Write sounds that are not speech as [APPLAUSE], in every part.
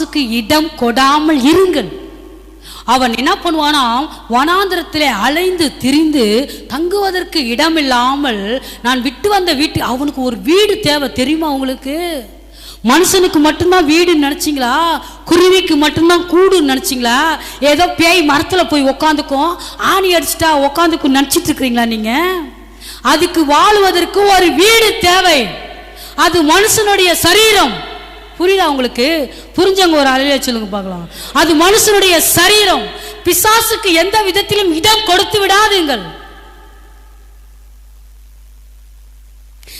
மாசுக்கு இடம் கொடாமல் இருங்கள். அவன் என்ன பண்ணுவானா வனாந்திரத்திலே அலைந்து திரிந்து தங்குவதற்கு இடம் இல்லாமல் நான் விட்டு வந்த வீட்டு அவனுக்கு ஒரு வீடு தேவை தெரியுமா உங்களுக்கு? மனுஷனுக்கு மட்டும்தான் வீடுன்னு நினச்சிங்களா? குருவிக்கு மட்டும்தான் கூடுன்னு நினச்சிங்களா? ஏதோ பேய் மரத்தில் போய் உக்காந்துக்கும் ஆணி அடிச்சிட்டா உக்காந்துக்கும் நினச்சிட்டு இருக்கிறீங்களா நீங்க? அதுக்கு வாழ்வதற்கு ஒரு வீடு தேவை. அது மனுஷனுடைய சரீரம். புரியுதா உங்களுக்கு? புரிஞ்சவங்க ஒரு அலையில சொல்லுங்க பார்க்கலாம். அது மனுஷனுடைய சரீரம். பிசாசுக்கு எந்த விதத்திலும் இடம் கொடுத்து விடாதுங்கள்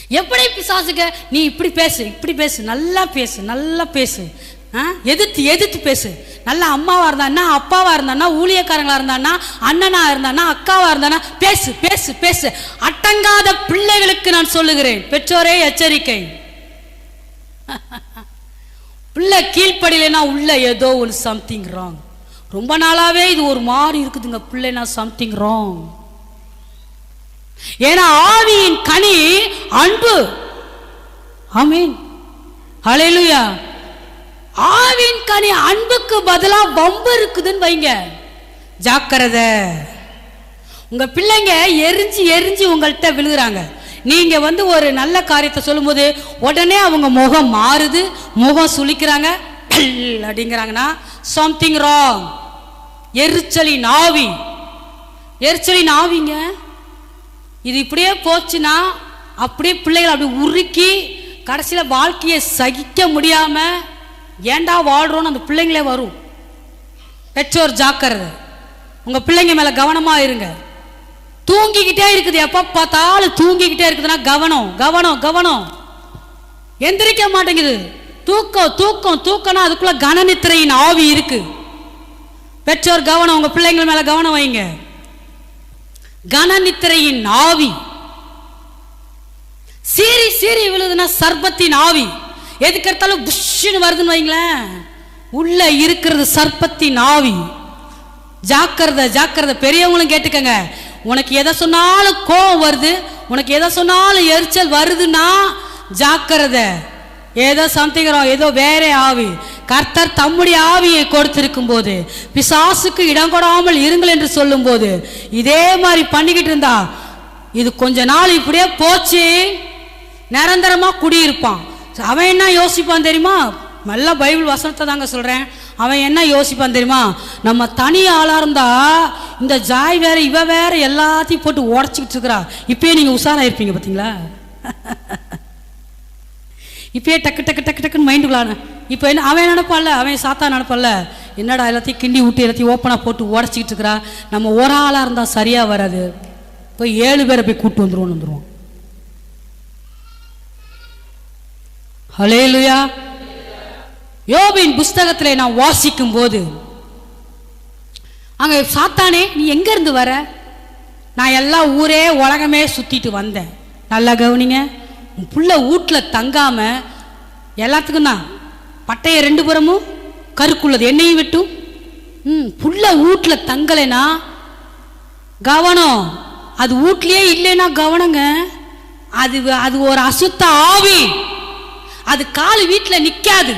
எப்படி பிசாசுக்கு? நீ இப்படி பேசு இப்படி பேசு நல்லா பேசு நல்லா பேசு. ஆ? எதிர்த்து எதிர்த்து பேசு. நல்லா அம்மாவா இருந்தான்னா அப்பாவா இருந்தான்னா ஊழியக்காரங்களா இருந்தான்னா அண்ணனா இருந்தானா அக்காவா இருந்தானா பேசு பேசு பேசு. அட்டங்காத பிள்ளைகளுக்கு நான் சொல்லுகிறேன். பெற்றோரே எச்சரிக்கை. [LAUGHS] பிள்ளை கீழ்ப்படியிலனா உள்ள ஏதோ ஒரு சம்திங் ராங் ரொம்ப நாளாவே இது ஒரு மாதிரி இருக்குதுங்க பிள்ளைனா சம்திங் ராங் ஏன்னா ஆவியின் கனி அன்பு. ஆமீன். ஹalleluya ஆவியின் கனி அன்புக்கு பதிலா வம்பு இருக்குதுன்னு வைங்க. ஜாக்கிரதை. உங்க பிள்ளைங்க எரிஞ்சு எரிஞ்சு உங்கள்கிட்ட விழுகுறாங்க. நீங்க வந்து ஒரு நல்ல காரியத்தை சொல்லும்போது உடனே அவங்க முகம் மாறுது முகம் சுளிக்கிறாங்க அப்படிங்கிறாங்கன்னா சம்திங் ராங் எரிச்சலின் ஆவி. எரிச்சலின் ஆவிங்க. இது இப்படியே போச்சுன்னா அப்படியே பிள்ளைகள் அப்படி உருக்கி கடைசியில் வாழ்க்கையை சகிக்க முடியாம ஏன்டா வாழ்றோன்னு அந்த பிள்ளைங்களே வரும். பெற்றோர் ஜாக்கிரதை. உங்க பிள்ளைங்க மேல கவனமா இருங்க. தூங்கிக்கிட்டே இருக்குது. எப்போ பார்த்தாலும் தூங்கிக்கிட்டே இருக்குதுன்னா கவனம் கவனம் கவனம். எந்திரிக்க மாட்டேங்குது. தூக்கம் தூக்கம் தூக்கம்னா அதுக்குள்ள கனநித்திரையின் ஆவி இருக்கு. பெற்றோர் கவனம் உங்க பிள்ளைங்கள் மேல கவனம் வைங்க. கனநித்திரையின் ஆவி. சீரி சீறி விழுதுன்னா சர்பத்தின் ஆவி. எதுக்கு எடுத்தாலும் புஷ்ஷுன்னு வருதுன்னு வைங்களேன். உள்ள இருக்கிறது சர்ப்பத்தின் ஆவி. ஜாக்கிரதை ஜாக்கிரதை. பெரியவங்களும் கேட்டுக்கங்க. உனக்கு எதை சொன்னாலும் கோவம் வருது. உனக்கு எதை சொன்னாலும் எரிச்சல் வருதுன்னா ஜாக்கிரதை. ஏதோ சம்திங்கிறோம் ஏதோ வேற ஆவி. கர்த்தர் தம்முடைய ஆவியை கொடுத்திருக்கும் போது பிசாசுக்கு இடம் கொடாமல் இருங்கள் என்று சொல்லும்போது இதே மாதிரி பண்ணிக்கிட்டு இருந்தா இது கொஞ்ச நாள் இப்படியே போச்சு. நிரந்தரமா குடியிருப்பான். அவன் என்ன யோசிப்பான் தெரியுமா? நல்ல பைபிள் வசனத்தை தாங்க சொல்றேன். அவன் என்ன யோசிப்பான் தெரியுமா? நம்ம தனி ஆளாக இருந்தா இந்த ஜாய் வேற இவ வேற எல்லாத்தையும் போட்டு உடச்சிக்கிட்டு இருக்கிறா. இப்பயே நீங்கள் உஷாராயிருப்பீங்க இருப்பீங்க [LAUGHS] இப்பயே டக்கு டக்கு டக்கு டக்குன்னு மைண்டுக்குள்ளான இப்போ என்ன அவன் நினைப்பான்ல அவன் சாத்தா நினைப்பான்ல. என்னடா எல்லாத்தையும் கிண்டி விட்டு எல்லாத்தையும் ஓப்பனாக போட்டு உடச்சிக்கிட்டு இருக்கிறா. நம்ம ஒரு ஆளாக இருந்தால் சரியாக வராது. போய் ஏழு பேரை போய் கூட்டு வந்துடுவோம் ஹலே இல்லையா யோபின் புஸ்தகத்தில் நான் வாசிக்கும் போது அங்கே சாத்தானே நீ எங்கேருந்து வர? நான் எல்லா ஊரே உலகமே சுற்றிட்டு வந்தேன். நல்லா கவனிங்க உன் புள்ள வீட்டில் தங்காமல் எல்லாத்துக்கும் தான். பட்டையை ரெண்டு புறமும் கருக்குள்ளது. என்னையும் விட்டும் ம் புள்ள வீட்டில் தங்கலைனா கவனம். அது வீட்லையே இல்லைன்னா கவனங்க. அது அது ஒரு அசுத்த ஆவி. அது கால் வீட்டில் நிற்காது